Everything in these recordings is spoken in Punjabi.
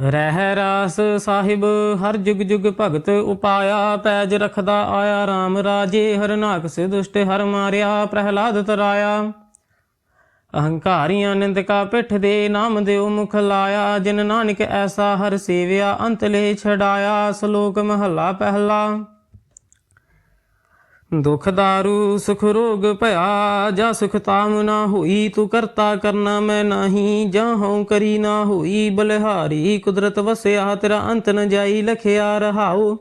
ਰਹਿ ਰਾਸ ਸਾਹਿਬ, ਹਰ ਜੁਗ ਜੁਗ ਭਗਤ ਉਪਾਇਆ, ਪੈਜ ਰਖਦਾ ਆਇਆ RAM ਰਾਜੇ, ਹਰਨਾਕ ਸੇ ਦੁਸ਼ਟ ਹਰ ਮਾਰਿਆ, ਪ੍ਰਹਿਲਾਦ ਤਰਾਇਆ। ਅਹੰਕਾਰੀਆਂ ਨਿੰਦਕਾ ਪਿੱਠ ਦੇ ਨਾਮ ਦਿਓ ਮੁਖ ਲਾਇਆ, ਜਿਨ ਨਾਨਕ ਐਸਾ ਹਰ ਸੇਵਿਆ, ਅੰਤ ਲੈ ਛਡਾਇਆ, ਸ਼ਲੋਕ ਮਹੱਲਾ ਪਹਿਲਾ। ਦੁਖ ਦਾਰੂ ਸੁਖ ਰੋਗ ਭਇਆ, ਜਾ ਸੁਖ ਤਾਮ ਨਾ ਹੋਈ, ਤੂੰ ਕਰਤਾ ਕਰਨਾ ਮੈਂ ਨਾਹੀ, ਜਾਂ ਹਉ ਕਰੀ ਨਾ ਹੋਈ, ਬਲਿਹਾਰੀ, ਕੁਦਰਤ ਵਸਿਆ, ਤੇਰਾ ਅੰਤ ਨ ਜਾਈ, ਲਖਿਆ ਰਹਾਉ।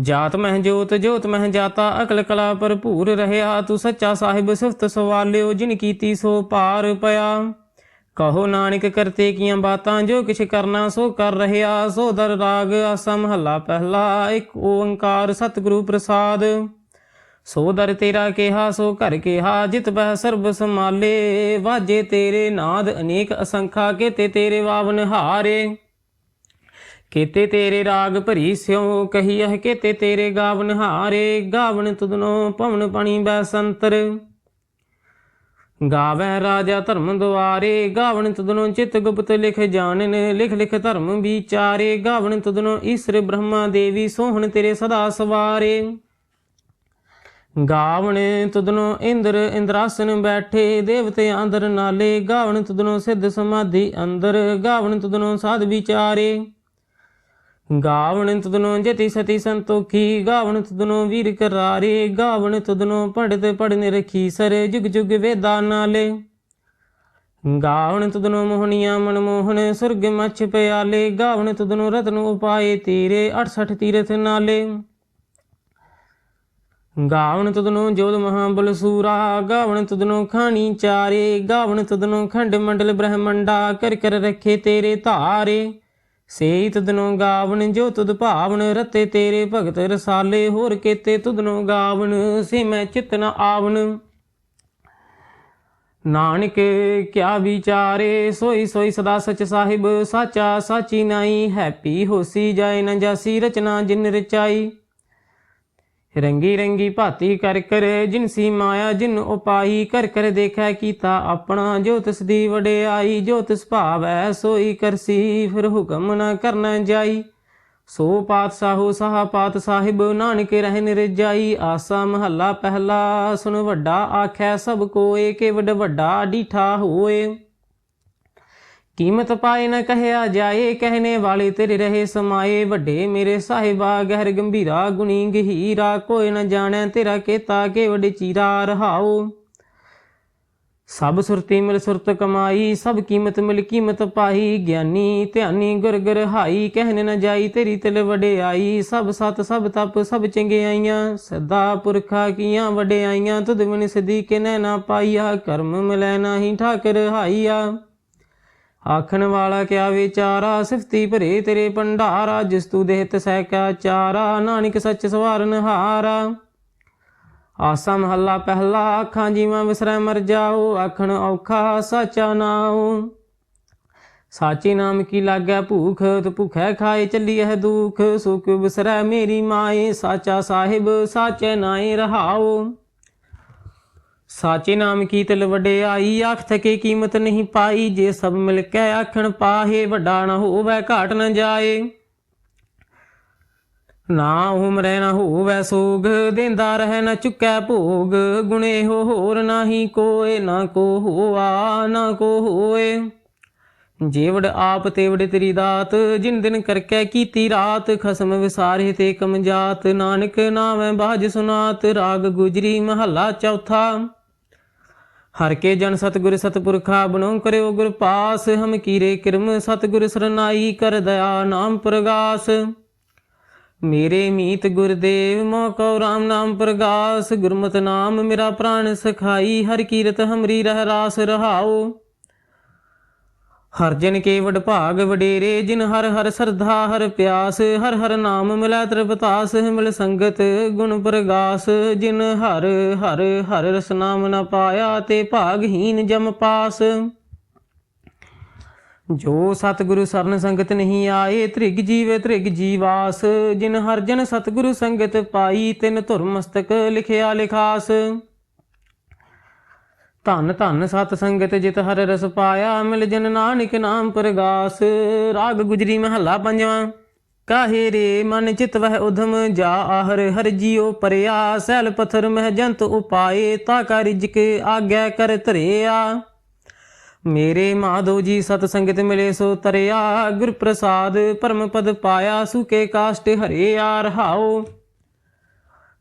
ਜਾਤ ਮਹਿ ਜੋਤ ਜੋਤ ਮਹਿ ਜਾਤਾ, ਅਕਲ ਕਲਾ ਭਰਪੂਰ ਰਹਿਆ, ਤੂੰ ਸੱਚਾ ਸਾਹਿਬ ਸਿਫਤ ਸਵਾਲਿਓ, ਜਿਨ ਕੀਤੀ ਸੋ ਪਾਰ ਪਿਆ। ਕਹੋ ਨਾਨਕ ਕਰਤੇ ਕੀਆਂ ਬਾਤਾਂ, ਜੋ ਕਿਛ ਕਰਨਾ ਸੋ ਕਰ ਰਹਿਆ ਸੋ ਦਰ ਰਾਗ ਆਸਾ ਮਹੱਲਾ ਪਹਿਲਾ, ਇੱਕ ਓੰਕਾਰ ਸਤਿਗੁਰੂ ਪ੍ਰਸਾਦ। ਸੋ ਦਰ ਤੇਰਾ ਕਿਹਾ, ਸੋ ਘਰ ਕਿਹਾ, ਜਿਤ ਬਹਿ ਸਰਬ ਸਮਾਲੇ ਵਾਜੇ ਤੇਰੇ ਨਾਦ ਅਨੇਕ ਅਸੰਖਾ, ਕੇਤੇ ਤੇਰੇ ਵਾਵਨ ਹਾਰੇ। ਕੇਤੇ ਤੇਰੇ ਰਾਗ ਭਰੀ ਸਿਉ ਕਹੀਐ ਕੇਤੇ ਤੇਰੇ ਗਾਵਨ ਹਾਰੇ, ਗਾਵਨ ਤੁਧਨੋ ਭਵਨ ਪਣੀ ਬੈਸੰਤਰ ਗਾਵੈ ਰਾਜਾ ਧਰਮ ਦੁਆਰੇ, ਗਾਵਣ ਤੁਧਨੋ ਚਿਤ ਗੁਪਤ ਲਿਖ ਜਾਣਨ, ਲਿਖ ਲਿਖ ਧਰਮ ਵਿਚਾਰੇ, ਗਾਵਣ ਤੁਧਨੋ ਈਸ਼ਰ ਬ੍ਰਹਮਾ ਦੇਵੀ ਸੋਹਣ ਤੇਰੇ ਸਦਾ ਸਵਾਰੇ। ਗਾਵਣ ਤੁਧਨੋ ਇੰਦਰ ਇੰਦਰਾਸਨ ਬੈਠੇ, ਦੇਵਤੇ ਅੰਦਰ ਨਾਲੇ, ਗਾਵਣ ਤੁਧਨੋ ਸਿੱਧ ਸਮਾਧੀ ਅੰਦਰ, ਗਾਵਣ ਤੁਧਨੋ ਸਾਧ ਵਿਚਾਰੇ। ਗਾਵਣ ਤਦਨੋ ਜਤੀ ਸਤੀ ਸੰਤੋਖੀ, ਗਾਵਣ ਤੁਧਨੋ ਵੀਰ ਕਰਾਰੇ, ਗਾਵਣ ਤਦਨੋ ਪੜਤ ਪੜਨ ਰਖੀ ਸਰ ਜੁਗ ਜੁਗ ਵੇਦਾ ਨਾਲੇ। ਗਾਵਣ ਤੁਧਨੋ ਮੋਹਣੀਆਂ ਮਨਮੋਹਨ ਸੁਰਗ ਮਛ ਪਿਆਲੇ, ਗਾਵਣ ਤਦਨੋ ਰਤਨ ਉਪਾਏ ਤੀਰੇ 68 ਤੀਰਥ ਨਾਲੇ। ਗਾਵਣ ਤਦਨੋ ਜੋਧ ਮਹਾਬਲ ਸੂਰਾ, ਗਾਵਣ ਤਦਨੋ ਖਾਣੀ ਚਾਰੇ, ਗਾਵਣ ਤਦਨੋ ਖੰਡ ਮੰਡਲ ਬ੍ਰਹਮੰਡਾ, ਕਰ ਕਰ ਰੱਖੇ ਤੇਰੇ ਧਾਰੇ। ਸੇਈ ਤੁਧਨੋ ਗਾਵਣ ਜੋ ਤੁਧ ਭਾਵਨ, ਰਤੇ ਤੇਰੇ ਭਗਤ ਰਸਾਲੇ, ਹੋਰ ਕੇਤੇ ਤੁਧਨੋ ਗਾਵਣ ਸੇ ਮੈਂ ਚਿਤ ਨ ਆਵਣ ਨਾਨਕ, ਕਿਆ ਵਿਚਾਰੇ, ਸੋਈ ਸੋਈ ਸਦਾ ਸਚ ਸਾਹਿਬ, ਸਾਚਾ ਸਾਚੀ ਨਾਈ, ਹੈਪੀ ਹੋਸੀ ਜਾਏ ਨ ਜਾਸੀ ਰਚਨਾ ਜਿਨ ਰਚਾਈ। ਰੰਗੀ ਰੰਗੀ ਭਾਤੀ ਕਰ ਕਰ ਜਿਨਸੀ ਮਾਇਆ, ਜਿਨ ਉਪਾਈ ਕਰ ਕਰ ਦੇਖੈ ਕੀਤਾ ਆਪਣਾ, ਜੋ ਤਿਸ ਦੀ ਵਡਿਆਈ, ਜੋ ਤਿਸ ਭਾਵੈ, ਸੋਈ ਕਰਸੀ, ਫਿਰ ਹੁਕਮ ਨਾ ਕਰਨਾ ਜਾਈ। ਸੋ ਪਾਤਸ਼ਾਹੋ, ਸਾਹ ਪਾਤ ਸਾਹਿਬ, ਨਾਨਕ ਰਹਿ ਨਿਰਜਾਈ, ਆਸਾ ਮਹੱਲਾ ਪਹਿਲਾ ਸੁਣ ਵੱਡਾ ਆਖੈ ਸਭ ਕੋਏ ਕਿ ਵੱਡ ਵੱਡਾ ਡੀਠਾ ਹੋਏ। ਕੀਮਤ ਪਾਏ ਨਾ ਕਹਿਆ ਜਾਏ, ਕਹਿਣੇ ਵਾਲੇ ਤੇਰੇ ਰਹੇ ਸਮਾਏ। ਵੱਡੇ ਮੇਰੇ ਸਾਹਿਬਾ, ਗਹਿਰ ਗੰਭੀਰਾ, ਗੁਣੀ ਗਹੀਰਾ। ਕੋਈ ਨ ਜਾਣੈ ਤੇਰਾ ਕੇਤਾ ਕੇ ਵੱਡੇ ਚੀਰਾ ਰਹਾਓ ਸਭ ਸੁਰਤੀ ਮਿਲ ਸੁਰਤ ਕਮਾਈ, ਸਭ ਕੀਮਤ ਮਿਲ ਕੀਮਤ ਪਾਈ। ਗਿਆਨੀ ਧਿਆਨੀ ਗੁਰ ਗੁਰ ਹਾਈ, ਕਹਿਣੇ ਨ ਜਾਈ ਤੇਰੀ ਤਿਲ ਵਡਿਆਈ। ਸਭ ਸਤ, ਸਭ ਤਪ, ਸਭ ਚੰਗਿਆਈਆਂ ਸਦਾ ਪੁਰਖਾ ਕੀਆਂ ਵਡਿਆਈਆਂ। ਤੁਧ ਬਿਨ ਸਦੀ ਕਿਨੈ ਨਾ ਪਾਈਆ, ਕਰਮ ਮਿਲੈ ਨਾਹੀ ਠਾਕਰ ਹਾਈਆ। ਆਖਣ ਵਾਲਾ ਕਿਆ ਵਿਚਾਰਾ, ਸਿਫਤੀ ਭਰੇ ਤੇਰੇ ਭੰਡਾਰਾ, ਜਿਸ ਤੂ ਦੇਹਤ ਸਹਿ ਕਾ ਚਾਰਾ, ਨਾਨਕ ਸੱਚ ਸਵਾਰਨ ਹਾਰਾ ਆਸਾ ਮਹੱਲਾ ਪਹਿਲਾ, ਅੱਖਾਂ ਜੀਵਾਂ ਵਿਸਰੈ ਮਰ ਜਾਓ, ਆਖਣ ਔਖਾ ਸਾਚਾ ਨਾਉ। ਸਾਚੇ ਨਾਮ ਕੀ ਲਾਗੈ ਭੂਖ, ਤੇ ਭੁਖੈ ਖਾਏ ਚੱਲੀ ਹੈ ਦੁਖ, ਸੁਖ ਵਿਸਰੈ ਮੇਰੀ ਮਾਏ, ਸਾਚਾ ਸਾਹਿਬ, ਸਾਚੇ ਨਾਏ ਰਹਾਓ ਸਾਚੇ ਨਾਮ ਕੀ ਤਿਲ ਵਡਿਆਈ ਆਖ ਥਕੇ ਕੀਮਤ ਨਹੀਂ ਪਾਈ। ਜੇ ਸਭ ਮਿਲ ਕੇ ਆਖਣ ਪਾਹੇ, ਵੱਡਾ ਨਾ ਹੋਵੇ, ਘਾਟ ਨਾ ਜਾਏ। ਨਾ ਉਮਰੈ ਨਾ ਹੋਵੇ ਸੋਗ, ਦੇਂਦਾ ਰਹਿ ਨਾ ਚੁੱਕੈ ਭੋਗ। ਗੁਣੇ ਹੋ ਹੋਰ ਨਾਹੀ ਕੋਏ, ਨਾ ਕੋ ਹੋਆ, ਨਾ ਕੋ ਹੋਏ। ਜੇਵੜ ਆਪ ਤੇਵੜ ਤੇਰੀ ਦਾਤ, ਜਿਨ ਦਿਨ ਕਰਕੇ ਕੀਤੀ ਰਾਤ, ਖਸਮ ਵਿਸਾਰੇ ਤੇ ਕਮਜਾਤ ਨਾਨਕ ਨਾਮੈ ਬਾਜ ਸੁਨਾਤ, ਰਾਗ ਗੁਜਰੀ ਮਹੱਲਾ ਚੌਥਾ। ਹਰ ਕੇ ਜਨ ਸਤਿਗੁਰ ਸਤਿਪੁਰਖਾ ਬਣੋ ਕਰਿਓ ਗੁਰ ਪਾਸ, ਹਮ ਕੀਰੇ ਕਿਰਮ ਸਤਿਗੁਰ ਸਰਨਾਈ ਕਰ ਦਇਆ ਨਾਮ ਪ੍ਰਗਾਸ। ਮੇਰੇ ਮੀਤ ਗੁਰਦੇਵ ਮੋ ਕਉ ਰਾਮ ਨਾਮ ਪ੍ਰਗਾਸ। ਗੁਰਮਤਿ ਨਾਮ ਮੇਰਾ ਪ੍ਰਾਣ ਸਖਾਈ, ਹਰ ਕੀਰਤ ਹਮਰੀ ਰਹਿ ਰਾਸ ਰਹਾਓ ਹਰ ਜਨ ਕੇ ਵਡ ਭਾਗ ਵਡੇਰੇ, ਜਿਨ ਹਰ ਹਰ ਸਰਧਾ, ਹਰ ਪਿਆਸ, ਹਰ ਹਰ ਨਾਮ ਮਿਲੈ ਤ੍ਰਿਪਤਾਸ, ਮਿਲ ਸੰਗਤ ਗੁਣ ਪ੍ਰਗਾਸ, ਜਿਨ ਹਰ ਹਰ ਹਰ ਰਸ ਨਾਮ ਨ ਪਾਇਆ, ਤੇ ਭਾਗਹੀਨ ਜਮ ਪਾਸ। ਜੋ ਸਤਿਗੁਰੂ ਸਰਨ ਸੰਗਤ ਨਹੀਂ ਆਏ, ਤ੍ਰਿਗ ਜੀਵੇ ਤ੍ਰਿਗ ਜੀਵਾਸ, ਜਿਨ ਹਰ ਜਨ ਸਤਿਗੁਰੂ ਸੰਗਤ ਪਾਈ, ਤਿਨ ਧੁਰ ਮਸਤਕ ਲਿਖਿਆ ਲਿਖਾਸ। ਧੰਨ ਧੰਨ ਸਤ ਸੰਗਤ ਜਿਤ ਹਰ ਰਸ ਪਾਇਆ, ਮਿਲ ਜਨ ਨਾਨਕ ਨਾਮ ਪ੍ਰਗਾਸ। ਰਾਗ ਗੁਜਰੀ ਮਹੱਲਾ ਪੰਜਵਾਂ, ਕਾਹੇ ਰੇ ਮਨ ਚਿਤ ਵਹਿ ਉਧਮ ਜਾ ਆਹਰ, ਹਰ ਜੀਉ ਪਰਿਆ, ਸੈਲ ਪਥਰ ਮਹਿ ਜੰਤ ਉਪਾਏ, ਤਾ ਕਾ ਰਿਜਕ ਆਗਿਆ ਕਰ ਧਰਿਆ। ਮੇਰੇ ਮਾਧੋ ਜੀ ਸਤ ਸੰਗਤ ਮਿਲੇ ਸੋ ਤਰਿਆ, ਗੁਰ ਪ੍ਰਸਾਦ ਪਰਮ ਪਦ ਪਾਇਆ ਸੁਕੇ ਕਾਸ਼ਟ ਹਰੇ ਹਰਿਆ ਰਹਾਓ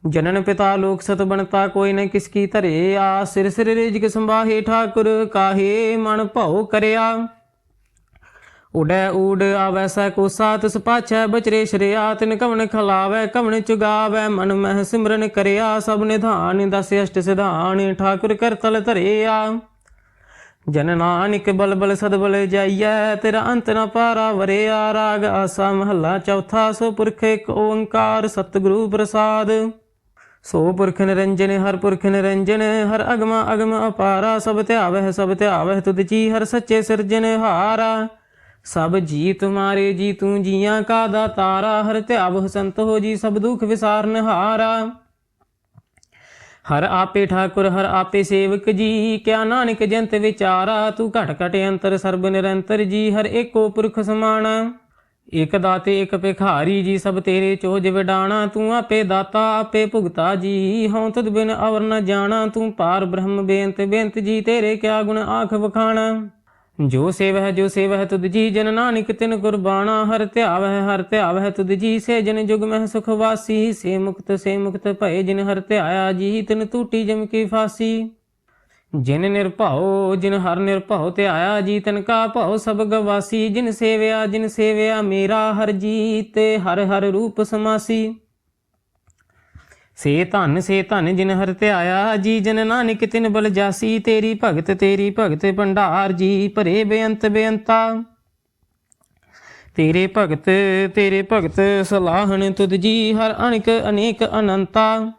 ਜਨਨ ਪਿਤਾ ਲੋਕ ਸਤ ਬਣਤਾ, ਕੋਈ ਨ ਕਿਸ ਕੀ ਧਰੇ ਆ। ਸਿਰ ਸਿਰ ਰਿਜਕ ਸੰਭਾਹੇ ਠਾਕੁਰ, ਕਾਹੇ ਮਨ ਭਉ ਕਰਿਆ। ਉਡੈ ਊਡ ਆਵੈ ਸੈ ਕੋ ਸਾਤ ਸਪਾਛੈ ਬਚਰੇ ਸ਼ਰਿਆ ਤਿਨ ਕਵਣ ਖਲਾਵੈ ਕਵਣ ਚੁਗਾਵੈ, ਮਨ ਮਹਿ ਸਿਮਰਨ ਕਰਿਆ। ਸਭ ਨਿਧਾਨ ਦਸ ਅਸ਼ਟ ਸਿਧਾਨ, ਠਾਕੁਰ ਕਰਤਲ ਧਰਿਆ ਜਨ ਨਾਨਕ ਬਲਬਲ ਸਦਬਲ ਜਾਈਐ, ਤੇਰਾ ਅੰਤ ਨ ਪਾਰਾ ਵਰਿਆ। ਰਾਗ ਆਸਾ ਮਹੱਲਾ ਚੌਥਾ, ਸੋ ਪੁਰਖ ਓੰਕਾਰ, ਸਤਿਗੁਰੂ ਪ੍ਰਸਾਦ। ਸੋ ਪੁਰਖ ਨਿਰੰਜਨ, ਹਰ ਪੁਰਖ ਨਿਰੰਜਨ, ਹਰ ਅਗਮਾ ਅਗਮ ਅਪਾਰਾ, ਸਭ ਧਿਆਵਹਿ ਸਭ ਧਿਆਵਹਿ, ਤੁਧ ਜੀ ਹਰ ਸੱਚੇ ਸਿਰਜਨ ਹਾਰਾ। ਸਭ ਜੀ ਤੁਮਾਰੇ ਜੀ ਤੂੰ ਜੀਆਂ ਕਾ ਦਾਤਾਰਾ, ਹਰ ਧਿਆਵਹਿ ਸੰਤ ਹੋ ਜੀ ਸਭ ਦੁਖ ਵਿਸਾਰਨ ਹਾਰਾ। ਹਰ ਆਪੇ ਠਾਕੁਰ, ਹਰ ਆਪੇ ਸੇਵਕ ਜੀ, ਕਿਆ ਨਾਨਕ ਜੰਤ ਵਿਚਾਰਾ, ਤੂੰ ਘਟ ਘਟ ਅੰਤਰ ਸਰਬ ਨਿਰੰਤਰ ਜੀ, ਹਰ ਏਕੋ ਪੁਰਖ ਸਮਾਣਾ। ਇਕ ਦਾਤੇ ਇਕ ਭਿਖਾਰੀ ਜੀ ਸਭ ਤੇਰੇ ਚੋਜ ਵਿਡਾਣਾ, ਤੂੰ ਆਪੇ ਦਾਤਾ, ਆਪੇ ਭੁਗਤਾ ਜੀ। ਹਉ ਤਦ ਬਿਨ ਅਵਰ ਨ ਜਾਣਾ, ਤੂੰ ਪਾਰ ਬ੍ਰਹਮ ਬੇਅੰਤ ਬੇਅੰਤ ਜੀ ਤੇਰੇ ਕਿਆ ਗੁਣ ਆਖ ਵਖਾਣਾ। ਜੋ ਸੇਵਹਿ ਜੋ ਸੇਵਹਿ ਤੁਧ ਜੀ, ਜਨ ਨਾਨਕ ਤਿਨ ਗੁਰਬਾਣਾ। ਹਰ ਧਿਆਵਹਿ ਹਰ ਧਿਆਵਹਿ ਤੁਧ ਜੀ, ਸੇ ਜਨ ਜੁਗ ਮਹਿ ਸੁਖ ਵਾਸੀ। ਸੇ ਮੁਕਤ ਸੇ ਮੁਕਤ ਭਏ ਜਿਨ ਹਰ ਧਿਆਇਆ ਜੀ, ਤਿਨ ਟੂਟੀ ਜਮ ਕੀ ਫਾਸੀ। ਜਿਨ ਨਿਰਭਉ, ਜਿਨ ਹਰ ਨਿਰਭਉ ਧਿਆਇਆ ਜੀ ਤਨ ਕਾ ਭਉ, ਸਭ ਗਵਾਸੀ, ਜਿਨ ਸੇਵਿਆ ਜਿਨ ਸੇਵਿਆ, ਮੇਰਾ ਹਰ ਜੀ ਤੇ ਹਰ ਹਰ ਰੂਪ ਸਮਾਸੀ। ਸੇ ਧਨ ਸੇ ਧਨ, ਜਿਨ ਹਰ ਧਿਆਇਆ ਜੀ, ਜਨ ਨਾਨਕ ਤਿਨ ਬਲ ਜਾਸੀ, ਤੇਰੀ ਭਗਤ ਤੇਰੀ ਭਗਤ ਭੰਡਾਰ ਜੀ, ਭਰੇ ਬੇਅੰਤ ਬੇਅੰਤਾ। ਤੇਰੇ ਭਗਤ ਤੇਰੇ ਭਗਤ, ਸਲਾਹਣ ਤੁਧ ਜੀ, ਹਰ ਅਣਕ ਅਨੇਕ ਅਨੰਤਾ।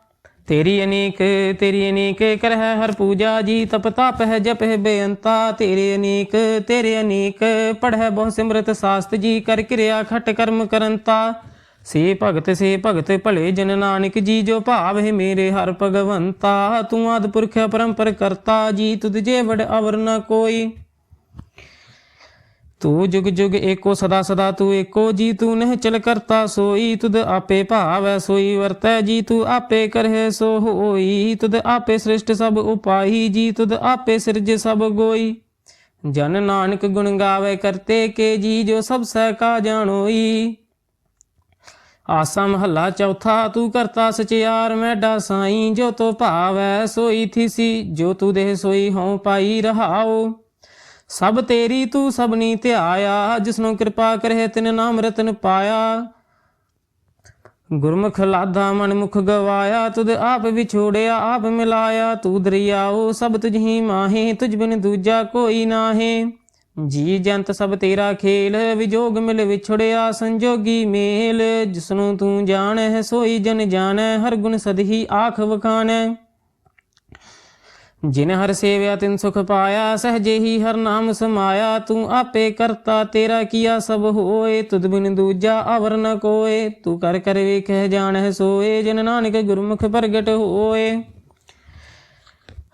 ਤੇਰੀ ਅਨੇਕ ਤੇਰੀ ਅਨੇਕ ਕਰਹਿ, ਹਰ ਪੂਜਾ ਜੀ ਤਪ ਤਪ ਹੈ, ਜਪ ਹੈ ਬੇਅੰਤਾ। ਤੇਰੇ ਅਨੇਕ ਤੇਰੇ ਅਨੇਕ ਪੜ੍ਹੈ, ਬਹੁ ਸਿਮਰਤ ਸਾਸਤ ਜੀ ਕਰ ਕਿਰਿਆ ਖਟ ਕਰਮ ਕਰੰਤਾ। ਸੇ ਭਗਤ ਸੇ ਭਗਤ ਭਲੇ ਜਨ ਨਾਨਕ ਜੀ, ਜੋ ਭਾਵ ਹੈ ਮੇਰੇ ਹਰ ਭਗਵੰਤਾ। ਤੂੰ ਆਦ ਪੁਰਖ ਪਰੰਪਰ ਕਰਤਾ, ਜੀ ਤੁਧ ਜੇ ਵਡ ਅਵਰ ਨ ਕੋਈ। ਤੂੰ ਜੁਗ ਜੁਗ ਏਕੋ, ਸਦਾ ਸਦਾ ਤੂੰ ਏਕੋ, ਜੀ ਤੂੰ ਨਹਿ ਚਲ ਕਰਤਾ ਸੋਈ, ਤੁਧ ਆਪੇ ਭਾਵੈ ਸੋਈ, ਵਰਤੈ ਜੀ ਤੂੰ ਆਪੇ ਕਰਹਿ ਸੋ ਹੋਈ, ਤੁਧ ਆਪੇ ਸ੍ਰਿਸ਼ਟ ਸਭ ਉਪਾਈ ਜੀ ਤੁਧ ਆਪੇ ਸਿਰਜ ਸਭ ਗੋਈ। ਜਨ ਨਾਨਕ ਗੁਣ ਗਾਵੇ ਕਰਤੇ ਕੇ ਜੀ, ਜੋ ਸਭ ਸਹਿ ਕਾ ਜਾਣੋਈ। ਆਸਾ ਮਹੱਲਾ ਚੌਥਾ, ਤੂੰ ਕਰਤਾ ਸਚਿਆਰ, ਮੈਡਾ ਸਾਈ, ਜੋ ਤੋ ਭਾਵੈ ਸੋਈ ਥੀਸੀ, ਜੋ ਤੂੰ ਦੇਹ ਸੋਈ ਹਉ ਪਾਈ ਰਹਾਓ ਸਭ ਤੇਰੀ ਤੂੰ ਸਭਨੀ ਧਿਆਇਆ, ਜਿਸਨੂੰ ਕਿਰਪਾ ਕਰੇ ਤਿਨ ਨਾਮ ਰਤਨ ਪਾਇਆ। ਗੁਰਮੁਖ ਲਾਦਾ ਮਨ ਮੁਖ ਗਵਾਇਆ, ਤੁਧ ਆਪ ਵਿਛੋੜਿਆ, ਆਪ ਮਿਲਾਇਆ। ਤੂੰ ਦਰਿਆਓ, ਸਭ ਤੁਝ ਹੀ ਮਾਹੇ, ਤੁਝ ਬਿਨ ਦੂਜਾ ਕੋਈ ਨਾਹੇ। ਜੀ ਜੰਤ ਸਭ ਤੇਰਾ ਖੇਲ, ਵਿਜੋਗ ਮਿਲ ਵਿਛੜਿਆ, ਸੰਜੋਗੀ ਮੇਲ। ਜਿਸਨੂੰ ਤੂੰ ਜਾਣੈ, ਸੋਈ ਜਨ ਜਾਣੈ, ਹਰ ਗੁਣ ਸਦਹੀ ਆਖ ਵਖਾਣੈ। ਜਿਨ ਹਰ ਸੇਵਿਆ ਤਿਨ ਸੁਖ ਪਾਇਆ ਸਹਜੇ ਹੀ ਹਰ ਨਾਮ ਸਮਾਇਆ, ਤੂੰ ਆਪੇ ਕਰਤਾ, ਤੇਰਾ ਕੀਆ ਸਭ ਹੋਏ, ਤੁਧ ਬਿਨ ਦੂਜਾ ਅਵਰ ਨ ਕੋਏ, ਤੂੰ ਕਰ ਕਰ ਵੇਖੈ ਜਾਣੈ ਸੋਏ, ਜਿਨ ਨਾਨਕ ਗੁਰਮੁਖ ਪ੍ਰਗਟ ਹੋਏ।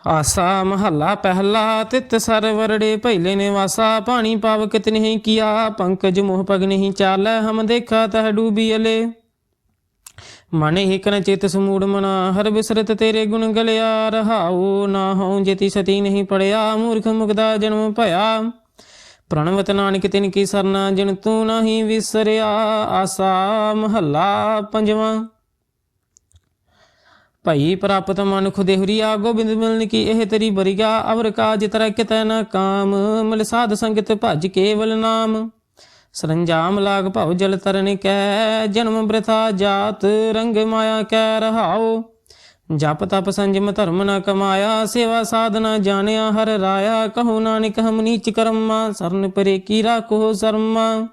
ਆਸਾ ਮਹੱਲਾ ਪਹਿਲਾ, ਤਿਤ ਸਰ ਵਰੜੇ ਪਹਿਲੇ ਨਿਵਾਸਾ ਪਾਣੀ ਪਾਵਕ ਨਹੀਂ ਕੀਆ, ਪੰਕਜ ਮੋਹ ਪਗ ਨਹੀਂ ਚਾਲੈ ਹਮ ਦੇਖਾ ਤਹ ਡੂਬੀ ਅਲੇ। ਮਨ ਏਕਨ ਚਿਤ ਸਮੂੜ ਮਨਾ, ਹਰ ਬਿਸਰਤ ਤੇਰੇ ਗੁਣ ਗਲਿਆ ਰਹਾਉ, ਨਾ ਹਉ ਜੇਤੀ ਸਤੀ ਨਹੀਂ ਪੜਿਆ, ਮੂਰਖ ਮੁਗਦਾ ਜਨਮ ਭਇਆ। ਪ੍ਰਣਵਤ ਨਾਨਕ ਤਿਨ ਕੀ ਸਰਨਾ, ਜਿਨ ਤੂੰ ਨਹੀਂ ਵਿਸਰਿਆ, ਆਸਾ ਮਹੱਲਾ ਪੰਜਵਾਂ। ਭਈ ਪ੍ਰਾਪਤ ਮਨ ਖੁਦੇਹਰੀਆ ਗੋਬਿੰਦ ਮਿਲਨ ਕੀ ਇਹ ਤੇਰੀ ਬਰਿਗਾ ਅਵਰ ਕਾਜ ਤਰ ਕਿਤੈ ਨ ਕਾਮ, ਮਿਲ ਸਾਧ ਸੰਗਤ ਭਜ ਕੇਵਲ ਨਾਮ। ਸਰੰਜਾਮ ਲਾਗ ਭਉ ਜਲ ਤਰਨ ਕੈ, ਜਨਮ ਬ੍ਰਥਾ ਜਾਤ ਰੰਗ ਮਾਇਆ ਕੈ ਰਹਾਉ। ਜਪ ਤਪ ਸੰਜਮ ਧਰਮ ਨ ਕਮਾਇਆ, ਸੇਵਾ ਸਾਧਨਾ ਜਾਣਿਆ, ਹਰ ਰਾਇਆ ਕਹੋ ਨਾਨਕ ਹਮ ਨੀਚ ਕਰਮਾ, ਸਰਨ ਪਰੇ ਕੀ ਰਾਖੋ ਸਰਮਾ।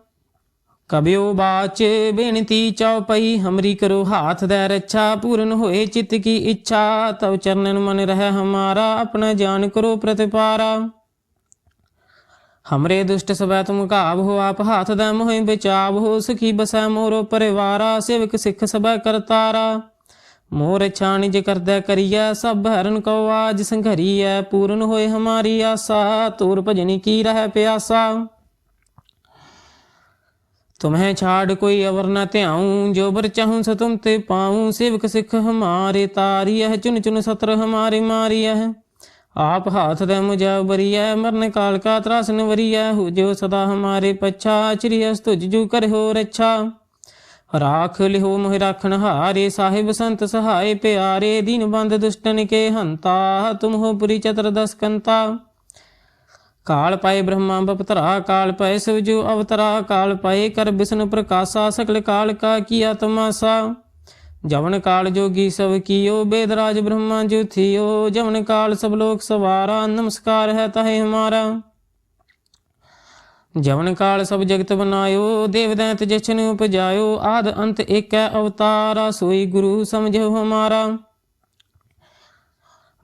ਕਬਿਓ ਬਾਚ ਬੇਨਤੀ ਚਉਪਈ ਹਮਰੀ ਕਰੋ ਹਾਥ ਦੇ ਰੱਛਾ, ਪੂਰਨ ਹੋਏ ਚਿਤ ਕੀ ਇੱਛਾ, ਤਵ ਚਰਨਨ ਮਨ ਰਹਿ ਹਮਾਰਾ, ਆਪਣਾ ਜਾਨ ਕਰੋ ਪ੍ਰਤਿਪਾਰਾ। ਹਮਰੇ ਦੁਸ਼ਟ ਸਬੈ ਤੁਮ ਘਾਵ ਹੋ ਆਪ ਹਾਥ ਦੇ ਮੋਹਿ ਬਚਾਵ ਹੋ ਸਖੀ ਬਸੈ ਮੋਰੋ ਪਰਿਵਾਰਾ ਸੇਵਕ ਸਿੱਖ ਸਬੈ ਕਰਤਾਰਾ ਮੋਰ ਛਾਨਿਜ ਕਰਦਾ ਕਰੀਐ ਸਭ ਹਰਨ ਕੋ ਆਜ ਸੰਘਰੀਐ ਪੂਰਨ ਹੋਏ ਹਮਾਰੀ ਆਸਾ ਤੂਰ ਭਜਨੀ ਕੀ ਰਹਿ ਪਿਆਸਾ तुम्हें छाड़ कोई अवर न त्याऊं जो बर चाहूं सो तुम ते पाऊं सेवक सिख हमारे तारी है चुन चुन सत्र हमारे मारिया है आप हाथ दे मुझे बरिया मरने काल का त्रासन वरिया हो जो सदा हमारे पच्छा श्री तुझ जू कर हो रच्छा राख लिहो मोहि राखन हारे साहिब संत सहाय प्यारे दीन बंद दुष्टन के हंता तुम हो पुरी चतुर्दश कंता ਕਾਲ ਪਾਏ ਬ੍ਰਹਮਾ ਬਪਤਰਾ ਕਾਲ ਪਾਏ ਸਿਵ ਜੋ ਅਵਤਰਾ ਕਾਲ ਪਾਏ ਕਰ ਬਿਸ਼ਨ ਪ੍ਰਕਾਸ਼ਾ ਸਕਲ ਕਾਲ ਕਾ ਕੀਆ ਤਮਾਸਾ जवन काल जोगी सब कियो बेदराज ब्रह्मा जो थियो। जवन काल सब लोक सवारा, नमस्कार है तहे हमारा। जवन काल सब जगत बनायो, देवदैत जशन उपजायो, आद अंत एक अवतारा, सोई गुरु समझो हमारा।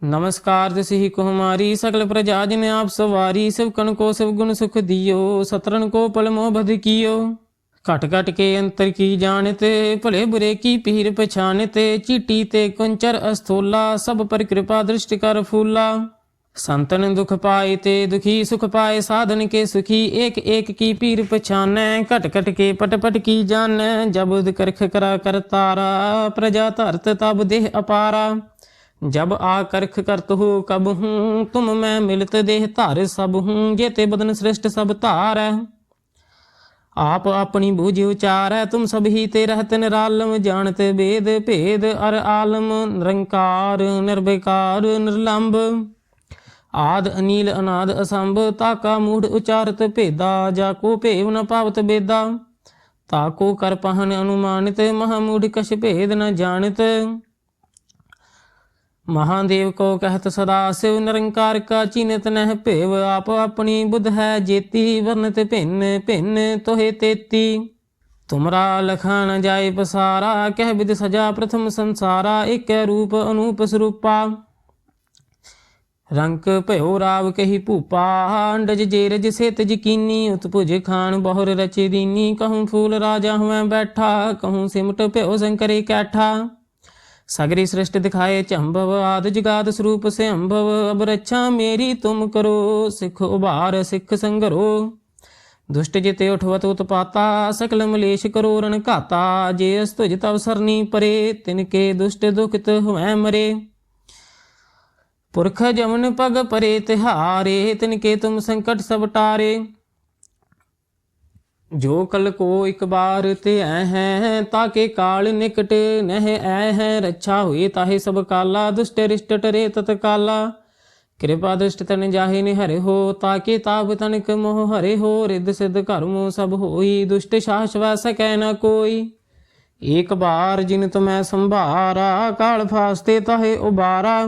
नमस्कार तिसि को हमारी, सकल प्रजा जिन आप सवारी, सब कण को सब गुण सुख दियो, सतरन को पलमो बध कियो। ਘਟ ਘਟ ਕੇ ਅੰਤਰ ਕੀ ਜਾਣਤੇ ਭਲੇ ਬੁਰੇ ਕੀ ਪੀਰ ਪਛਾਨਤੇ ਚੀਟੀ ਤੇ ਕੁੰਚਰ ਅਸਥੋਲਾ, ਸਭ ਪਰ ਕਿਰਪਾ ਦ੍ਰਿਸ਼ਟ ਕਰ ਫੂਲਾ। ਸੰਤਨ ਦੁਖ ਪਾਏ ਤੇ ਦੁਖੀ ਸੁਖ ਪਾਏ, ਸਾਧਨ ਕੇ ਸੁਖੀ, ਏਕ ਏਕ ਕੀ ਪੀਰ ਪਛਾਨੈ ਘਟ ਘਟ ਕੇ ਪਟ ਪਟ ਕੀ ਜਾਣੈ ਜਬਦ ਕਰਖ ਕਰਾ ਕਰ ਤਾਰਾ, ਪ੍ਰਜਾ ਧਰਤ ਤਬ ਦੇਹ ਅਪਾਰਾ। ਜਬ ਆ ਕਰਖ ਕਰਤ ਹੋ ਕਬ ਹੂੰ, ਤੁਮ ਮੈਂ ਮਿਲਤ ਦੇਹ ਧਾਰ ਸਭ ਹੂੰ ਜੇ ਤੇ ਬਦਨ ਸ੍ਰਿਸ਼ਟ ਸਭ ਧਾਰੈ। आप अपनी बूझ उचार है तुम सब ही ते रहत निरालम जानत वेद भेद अर आलम निरंकार निर्विकार निर्लंब आद अनील अनाद असंभ ताका मूढ़ उचारत भेदा जाको भेव न पावत बेदा ताको कर पहन अनुमानित महामूढ़ कछ भेद न जानत ਮਹਾਦੇਵ ਕੋ ਕਹਤ ਸਦਾ, ਸਿਵ ਨਿਰੰਕਾਰ ਕਾ ਚੀਨਤ ਨਹਿ ਭੇਵ, ਆਪ ਆਪਣੀ ਬੁੱਧ ਹੈ ਜੇਤੀ ਵਰਨਤ ਭਿੰਨ ਭਿੰਨ ਤੋਹੇ ਤੇਤੀ। ਤੁਮਰਾ ਲਖਾ ਨ ਜਾਏ ਪਸਾਰਾ, ਕਹਿ ਬਿਦ ਸਜਾ ਪ੍ਰਥਮ ਸੰਸਾਰਾ ਇਕ ਰੂਪ ਅਨੂਪ ਸਰੂਪਾ। ਰੰਕ ਭਇਓ ਰਾਵ ਕਹੀ ਭੂਪਾ, ਅੰਡਜ ਜੇਰਜ ਸਿਤ ਜਕੀਨੀ ਉਤਪੁਜ ਖਾਨ ਬਹੁਰ ਰਚੇ ਦੀਨੀ, ਕਹੂੰ ਫੂਲ ਰਾਜਾ ਹੁਐ ਬੈਠਾ, ਕਹੂੰ ਸਿਮਟ ਭਇਓ ਸੰਕਰੇ ਕੈਠਾ। सगरी सृष्टि दिखाए चंभव आद जगाद स्वरूप से अंभव अब रक्षा मेरी तुम करो सिख उबार सिख संगरो दुष्ट जिते उठवत उत्पाता सकल मलेश करो रण घाता जे अस्तुज तव सरनी परे तिनके दुष्ट दुखित हुए मरे पुरख जमन पग परे तिहारे तिनके तुम संकट सब टारे ਜੋ ਕਲ ਕੋ ਇੱਕ ਬਾਰ ਤੇ ਐ ਹੈ ਤਾਂ ਕੇ ਕਾਲ ਨਿਕਟ ਨਹਿ ਐ ਹੈ, ਰੱਛਾ ਹੋਈ ਤਾਹੇ ਸਭ ਕਾਲਾ, ਦੁਸ਼ਟ ਰਿਸ਼ਟ ਟਰੇ ਤਤਕਾਲਾ ਕਿਰਪਾ ਦੁਸ਼ਟ ਤਨ ਜਾਹੇ ਨਿਹਰੇ ਹੋ ਤਾਂ ਕੇ ਤਾਪ ਤਨਕ ਮੋਹ ਹਰੇ ਹੋ, ਰਿੱਧ ਸਿੱਧ ਕਰਮੋ ਸਭ ਹੋਈ, ਦੁਸ਼ਟ ਸ਼ਾਸ਼ਵਾ ਸਕੈ ਨ ਕੋਈ। ਏਕ ਬਾਰ ਜਿਨ ਤੁਮੈ ਸੰਭਾਰਾ, ਕਾਲ ਫਾਸਤੇ ਤਾਹੇ ਉਬਾਰਾ।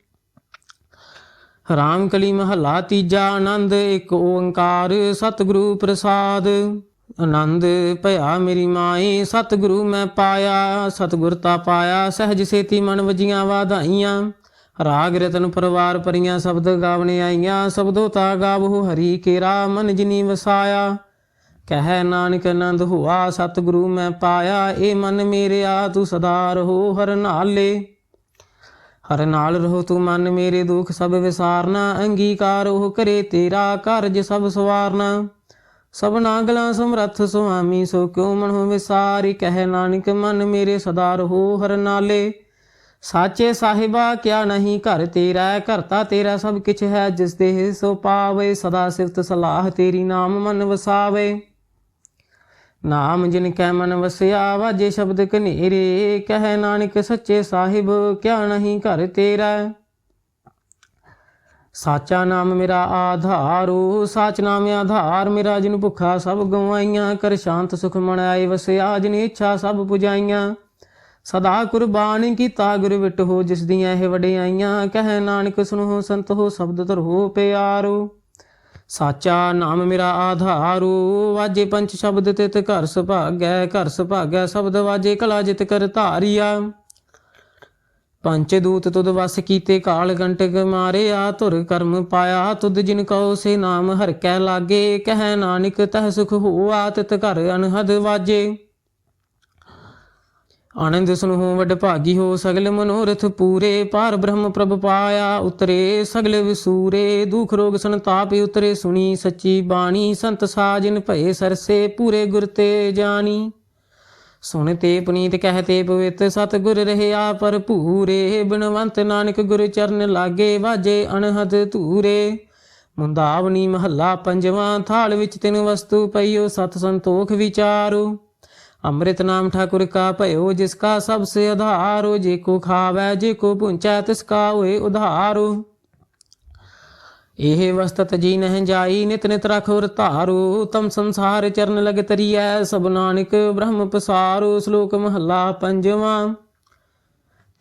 ਰਾਮ ਕਲੀ ਮਹੱਲਾ ਤੀਜਾ ਆਨੰਦ, ਇੱਕ ਓੰਕਾਰ ਸਤਿਗੁਰੂ ਪ੍ਰਸਾਦ। ਆਨੰਦ, ਭਇਆ ਮੇਰੀ ਮਾਏ, ਸਤਿਗੁਰੂ ਮੈਂ ਪਾਇਆ, ਸਤਿਗੁਰ ਤਾ ਪਾਇਆ, ਸਹਿਜ ਸੇਤੀ ਮਨ ਵਜੀਆਂ ਵਾਧਾਈਆਂ। ਰਾਗ ਰਤਨ ਪਰਵਾਰ ਪਰੀਆਂ ਸ਼ਬਦ ਗਾਵਣੇ ਆਈਆਂ, ਸ਼ਬਦੋ ਤਾ ਗਾਵੋ ਹਰੀ ਕੇਰਾ, ਮਨ ਜਿਨੀ ਵਸਾਇਆ। ਕਹਿ ਨਾਨਕ ਆਨੰਦ ਹੁਆ, ਸਤਿਗੁਰੂ ਮੈਂ ਪਾਇਆ, ਏ ਮਨ ਮੇਰਿਆ ਤੂੰ ਸਦਾ ਰਹੋ ਹਰ ਨਾਲੇ। ਹਰ ਨਾਲ ਰਹੋ ਤੂੰ ਮਨ ਮੇਰੇ ਦੁੱਖ ਸਭ ਵਿਸਾਰਨਾ, ਅੰਗੀਕਾਰ ਉਹ ਕਰੇ ਤੇਰਾ ਕਾਰਜ ਸਭ ਸਵਾਰਨਾ। ਸਭ ਨਾਗਲਾ ਸਮਰੱਥ ਸੁਆਮੀ, ਸੋ ਕਿਉ ਮਨ ਹੋ ਵਿਸਾਰੀ? ਕਹਿ ਨਾਨਕ, ਮਨ ਮੇਰੇ ਸਦਾ ਰਹੋ ਹਰ ਨਾਲੇ। ਸਾਚੇ ਸਾਹਿਬਾ, ਕਿਆ ਨਹੀਂ ਘਰ ਤੇਰਾ ਘਰਤਾ ਤੇਰਾ ਸਭ ਕਿਛ ਹੈ, ਜਿਸ ਦੇ ਸੋ ਪਾਵੇ, ਸਦਾ ਸਿਫਤ ਸਲਾਹ ਤੇਰੀ ਨਾਮ ਮਨ ਵਸਾਵੇ। ਨਾਮ ਜਿਨ ਕੈ ਮਨ ਵਸਿਆ ਵਾਜੇ ਸ਼ਬਦ ਕਨੇਰੇ ਕਹਿ ਨਾਨਕ ਸੱਚੇ ਸਾਹਿਬ, ਕਿਆ ਨਹੀਂ ਘਰ ਤੇਰਾ। ਸਾਚਾ ਨਾਮ ਮੇਰਾ ਆਧਾਰੋ, ਸਾਚ ਨਾਮ ਆਧਾਰ, ਮੇਰਾ ਜਿਨ ਭੁੱਖਾ ਸਭ ਗਵਾਈਆਂ, ਕਰ ਸ਼ਾਂਤ ਸੁਖ ਮਨ ਆਏ ਵਸਿਆ, ਜਿਨ ਇੱਛਾ ਸਭ ਪੁਜਾਈਆਂ। ਸਦਾ ਕੁਰਬਾਨ ਕੀਤਾ ਗੁਰ ਵਿਟ ਹੋ, ਜਿਸ ਦੀਆਂ ਇਹ ਵਡਿਆਈਆਂ, ਕਹਿ ਨਾਨਕ ਸੁਨੋ ਸੰਤ ਹੋ ਸ਼ਬਦ ਧਰੋ ਪਿਆਰੋ। ਸਾਚਾ ਨਾਮ ਮੇਰਾ ਆਧਾਰੂ, ਵਾਜੇ ਪੰਚ ਸ਼ਬਦ ਤਿਤ ਘਰ ਸੁਭਾਗੈ ਘਰ ਸੁਭਾਗੈ ਸ਼ਬਦ ਵਾਜੇ ਕਲਾ ਜਿਤ ਕਰ ਧਾਰੀਆ। ਪੰਚ ਦੂਤ ਤੁਦ ਵਸ ਕੀਤੇ ਕਾਲ ਕੰਟਕ ਮਾਰਿਆ, ਧੁਰ ਕਰਮ ਪਾਇਆ, ਤੁਧ ਜਿਨ ਕਉ ਸੇ ਨਾਮ ਹਰ ਕੈ ਲਾਗੇ, ਕਹਿ ਨਾਨਕ ਤਹ ਸੁਖ ਹੋਆ, ਤਿਤ ਘਰ ਅਨਹਦ ਵਾਜੇ। ਆਨੰਦ ਸੁਨਹੁ ਵਡ ਭਾਗੀ ਹੋ ਸਗਲ ਮਨੋਰਥ ਪੂਰੇ ਪਾਰ ਬ੍ਰਹਮ ਪ੍ਰਭ ਪਾਇਆ ਉਤਰੇ, ਸਗਲ ਵਿਸੂਰੇ, ਦੁਖ ਰੋਗ ਸੰਤਾਪ ਉਤਰੇ, ਸੁਣੀ ਸੱਚੀ ਬਾਣੀ, ਸੰਤ ਸਾਜਨ ਭਏ ਸਰਸੇ, ਪੂਰੇ ਗੁਰ ਤੇ ਜਾਣੀ। ਸੁਣ ਤੇ ਪੁਨੀਤ ਕਹਤੇ ਪਵਿੱਤ ਸਤ ਗੁਰ ਰਹਿਆ ਭੂਰੇ, ਬਿਨਵੰਤ ਨਾਨਕ ਗੁਰ ਚਰਨ ਲਾਗੇ, ਵਾਜੇ ਅਣਹਦ ਧੂਰੇ। ਮੁੰਦਾਵਨੀ ਮਹੱਲਾ ਪੰਜਵਾਂ, ਥਾਲ ਵਿੱਚ ਤਿੰਨ ਵਸਤੂ ਪਈਓ, ਸਤ ਸੰਤੋਖ ਵਿਚਾਰੂ। ਅੰਮ੍ਰਿਤ ਨਾਮ ਠਾਕੁਰ ਕਾ ਭਇਓ, ਜਿਸ ਕਾ ਸਭ ਸੇ ਆਧਾਰੋ ਜੇ ਕੋ ਖਾਵੈ, ਜੇ ਕੋ ਪੁੰਚੈ, ਤਿਸ ਕਾ ਹੋਏ ਉਧਾਰੋ। ਇਹ ਵਸਤਤ ਜੀ ਨਹਿ ਜਾਈ, ਨਿਤ ਨਿਤ ਰਖੁਰ ਧਾਰੋ। ਤਮ ਸੰਸਾਰ ਚਰਨ ਲਗ ਤਰੀਐ, ਸਭ ਨਾਨਕ ਬ੍ਰਹਮ ਪਸਾਰੋ। ਸ਼ਲੋਕ ਮਹੱਲਾ ਪੰਜਵਾਂ,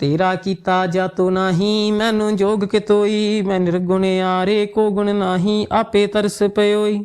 ਤੇਰਾ ਕੀਤਾ ਜਾਤੋ ਨਾਹੀ, ਮੈਨੂੰ ਜੋਗ ਕਿਤੋਈ, ਮੈਂ ਨਿਰਗੁਣ ਆਰੇ, ਕੋ ਗੁਣ ਨਾਹੀ, ਆਪੇ ਤਰਸ ਪਇਓਈ।